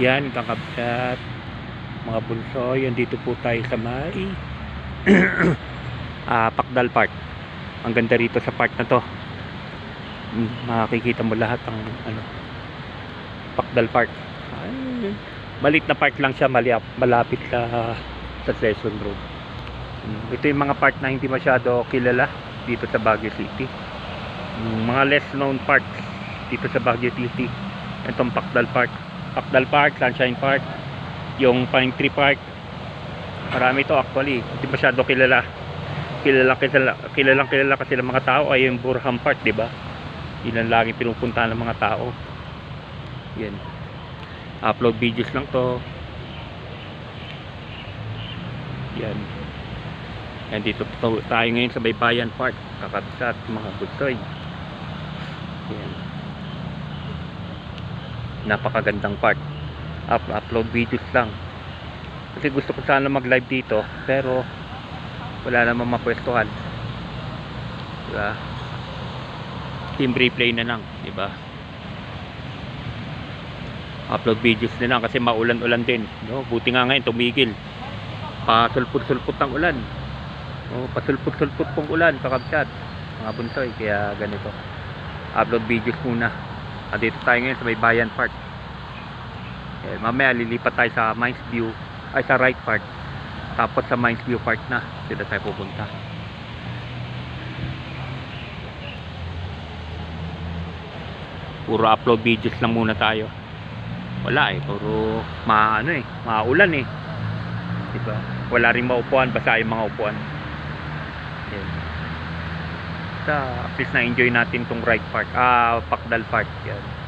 Yan, kakabsat. Mga bunso, yan dito po tayo sa may ah, Pakdal Park. Ang ganda rito sa park na to. Mm, Makikita mo lahat ng ano, Pakdal Park. Ay, malit na park lang siya, maliap, malapit sa sa Session Road. Mm, Ito yung mga park na hindi masyado kilala dito sa Baguio City. Mm, Mga less known parks dito sa Baguio City. Itong Pakdal Park. Pakdal Park, Sunshine Park, yung Pine Tree Park. Marami to actually. Hindi masyado kilala. Kilala kilala kilalang kilala kasi ng mga tao ay yung Burham Park, 'di ba? Ang lagi pinupuntahan ng mga tao. Yan. Upload videos lang to. Yan. Yan dito to- tayo ngayon sa Baybayan Park. Kakabsat mga gutsoy. Yan. Napakagandang park. Up upload videos lang. Kasi gusto ko sana mag-live dito, pero wala namang mapwestuhan. Diba? Team replay na lang, diba? Upload videos na lang kasi maulan-ulan din. No? Buti nga ngayon tumigil. Pasulput-sulput ng ulan. No? Pasulput-sulput pong ulan, kakabsat. Mga bunsoy, kaya ganito. Upload videos muna. Ah, dito tayo ngayon sa may Bayan Park. Eh, mamaya lilipat tayo sa Mines View, ay sa Right Park. Tapos sa Mines View Park na, dito tayo pupunta. Puro upload videos lang muna tayo. Wala eh, puro maano eh, maulan eh. Diba? Wala ring maupuan, basta yung mga upuan. Yan. Sa, at least na-enjoy natin tong Right Park, ah, Pakdal Park. Yan.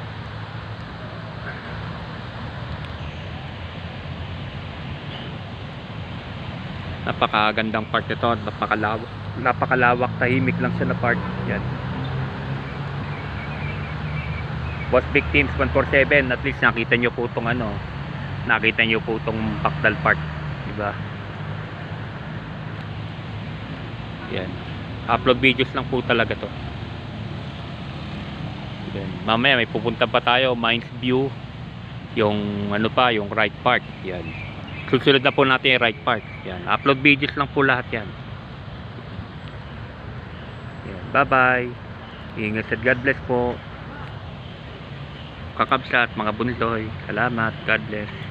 napakagandang park ito napakalawak napakalawak tahimik lang siya na park yan Boss Big Teams 147 at least nakita nyo po itong ano nakita nyo po itong Pakdal Park diba yan upload videos lang po talaga to. Yan. mamaya may pupunta pa tayo Mines View. Yung ano pa yung right park. Yan. Susunod na po natin yung right park. Yan. Upload videos lang po lahat yan. Yan. Bye bye ingat at God bless po. Kakabsat mga bunsoy salamat. God bless